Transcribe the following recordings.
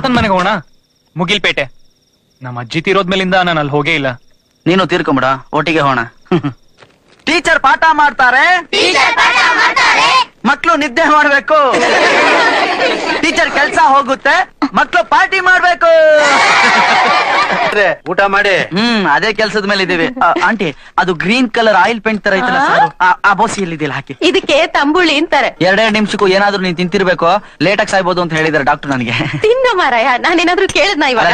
ತಾತನ್ ಮನೆಗೆ ಹೋಗೋಣ? ಮುಗಿಲ್ಪೇಟೆ. ನಮ್ಮ ಅಜ್ಜಿ ತೀರೋದ್ಮೇಲಿಂದ ನಾನು ಅಲ್ಲಿ ಹೋಗೇ ಇಲ್ಲ. ನೀನು ತೀರ್ಕೊಂಬಿಡ ಒಟ್ಟಿಗೆ ಹೋಣ ಟೀಚರ್ ಪಾಠ ಮಾಡ್ತಾರೆ. ಮಕ್ಕಳು ನಿದ್ದೆ ಮಾಡ್ಬೇಕು. ಟೀಚರ್ ಕೆಲ್ಸ ಹೋಗುತ್ತೆ. ಮಕ್ಕಳು ಪಾರ್ಟಿ ಮಾಡ್ಬೇಕು. ಊಟ ಮಾಡಿ. ಹ್ಮ್ ಅದೇ ಕೆಲ್ಸದ ಮೇಲೆ ಇದೀವಿ ಆ, ಆಂಟಿ ಅದು ಗ್ರೀನ್ ಕಲರ್ ಆಯಿಲ್ ಪೇಂಟ್ ತರ ಐತಲ್ಲ ಸರ್? ಆ- ಆ ಬೋಸಿ ಎಲ್ಲಿದೆಯಲ್ಲ ಹಾಕಿ. ಇದಕ್ಕೆ ತಂಬುಳಿ ಅಂತಾರೆ. ಎರಡೆರಡು ನಿಮಿಷಕ್ಕೂ ಏನಾದ್ರು ನೀನ್ ತಿಂತಿರ್ಬೇಕು ಲೇಟ್ ಆಗಿ ಸಾಯ್ಬೋದು ಅಂತ ಹೇಳಿದಾರೆ ಡಾಕ್ಟರ್ ನನಗೆ. ತಿನ್ನ ಮಾರಾಯ ನಾನೇನಾದ್ರೂ ಕೇಳದ್ನ ಇವಾಗ?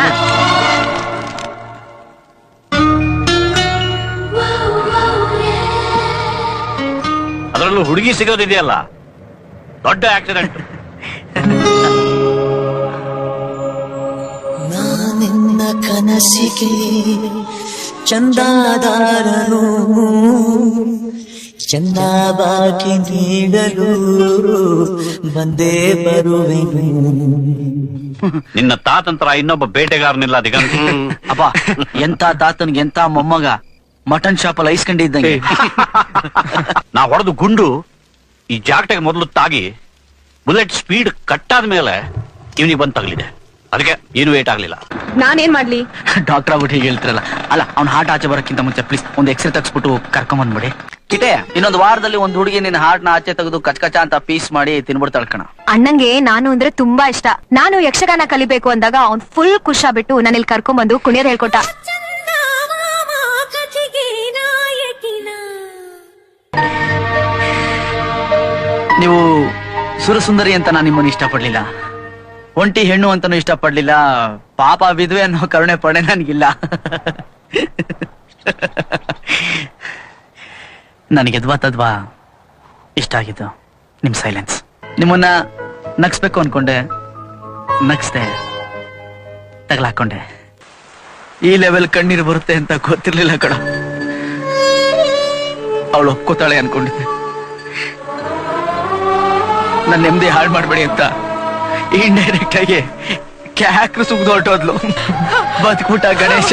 ಅದರಲ್ಲೂ ಹುಡುಗಿ ಸಿಗೋದಿದೆಯಲ್ಲ? ದೊಡ್ಡ ಆಕ್ಸಿಡೆಂಟ್ ಕನಸಿಗೆ ಚಂದಾದಾರನು. ಚಂದ ಬಾಕಿ ನೀಡಲು ಬಂದೇ ಬರುವೆನು. ನಿನ್ನ ತಾತಂತ್ರ ಇನ್ನೊಬ್ಬ ಬೇಟೆಗಾರನಿಲ್ಲ ದಿಗಂತ ಅಪ್ಪ, ಎಂತ ತಾತನ್ಗೆ ಎಂತ ಮೊಮ್ಮಗ? ಮಟನ್ ಶಾಪ್ ಅಲ್ಲಿ ಐಸ್ಕೊಂಡಿದ್ದಂಗೆ ನಾ ಹೊಡೆದು ಗುಂಡು ಈ ಜಾಗಟೆಗೆ ಮೊದಲು ತಾಗಿ, ಬುಲೆಟ್ ಸ್ಪೀಡ್ ಕಟ್ಟಾದ ಮೇಲೆ ಇವನಿಗೆ ಬಂದ್ ತಗಲಿದೆ. ಅದಕ್ಕೆ ಏನು ವೇಟ್ ಆಗ್ಲಿಲ್ಲ ನಾನೇನ್ ಮಾಡ್ಲಿ? ಡಾಕ್ಟರ್ ಆಗ್ಬಿಟ್ಟು ಹೀಗೆ ಹೇಳ್ತಿರಲ್ಲ. ಅಲ್ಲ ಅವ್ನ ಹಾರ್ಟ್ ಆಚೆ ಬರೋಕ್ಕಿಂತ ಮುಂಚೆ ಪ್ಲೀಸ್ ಒಂದು ಎಕ್ಸ್ರೇ ತೆಗ್ಸ್ಬಿಟ್ಟು ಕರ್ಕೊಂಬಂದ್ಬಿಡಿ ಕಿಟೆ ಇನ್ನೊಂದು ವಾರದಲ್ಲಿ ಒಂದ್ ಹುಡುಗಿ ನಿನ್ನ ಹಾರ್ಟ್ನ ಆಚೆ ತೆಗೆದು ಕಚ್ ಅಂತ ಪೀಸ್ ಮಾಡಿ ತಿನ್ಬಿಡ್ತಾಳೆ ಕಣ ಅಣ್ಣಂಗೆ ನಾನು ಅಂದ್ರೆ ತುಂಬಾ ಇಷ್ಟ. ನಾನು ಯಕ್ಷಗಾನ ಕಲಿಬೇಕು ಅಂದಾಗ ಅವ್ನ್ ಫುಲ್ ಖುಷಿ ಬಿಟ್ಟು ನನ್ನ ಇಲ್ಲಿ ಕರ್ಕೊಂಡ್ಬಂದು ಕುಣಿಯೋದ್ ಹೇಳ್ಕೊಟ್ಟ. ನೀವು ಸುರಸುಂದರಿ ಅಂತ ನಾನು ನಿಮ್ಮನ್ನು ಇಷ್ಟಪಡ್ಲಿಲ್ಲ. ಒಂಟಿ ಹೆಣ್ಣು ಅಂತಾನು ಇಷ್ಟಪಡ್ಲಿಲ್ಲ. ಪಾಪ ವಿಧವೆ ಅನ್ನೋ ಕರುಣೆ ಪಡೆ ನನಗಿಲ್ಲ. ನನಗೆ ಎದ್ವಾ ತದ್ವಾ ಇಷ್ಟ ಆಗಿದ್ದು ನಿಮ್ ಸೈಲೆನ್ಸ್ ನಿಮ್ಮನ್ನ ನಗ್ಸ್ಬೇಕು ಅನ್ಕೊಂಡೆ, ನಗ್ಸ್ದೆ, ತಗಲಾಕೊಂಡೆ. ಈ ಲೆವೆಲ್ ಕಣ್ಣೀರು ಬರುತ್ತೆ ಅಂತ ಗೊತ್ತಿರ್ಲಿಲ್ಲ ಕಡ ಅವಳು ಒಪ್ಕೋತಾಳೆ ಅನ್ಕೊಂಡಿದ್ದೆ. ನನ್ನ ನೆಮ್ಮದಿ ಹಾಳು ಮಾಡಬೇಡಿ ಅಂತ ಇಂಡೈರೆಕ್ಟ್ ಆಗಿ ಕ್ಯಾಕ್ರು ಸುಗ್ದು ಹೊರಟೋದ್ಲು ಬದುಕುಟ ಗಣೇಶ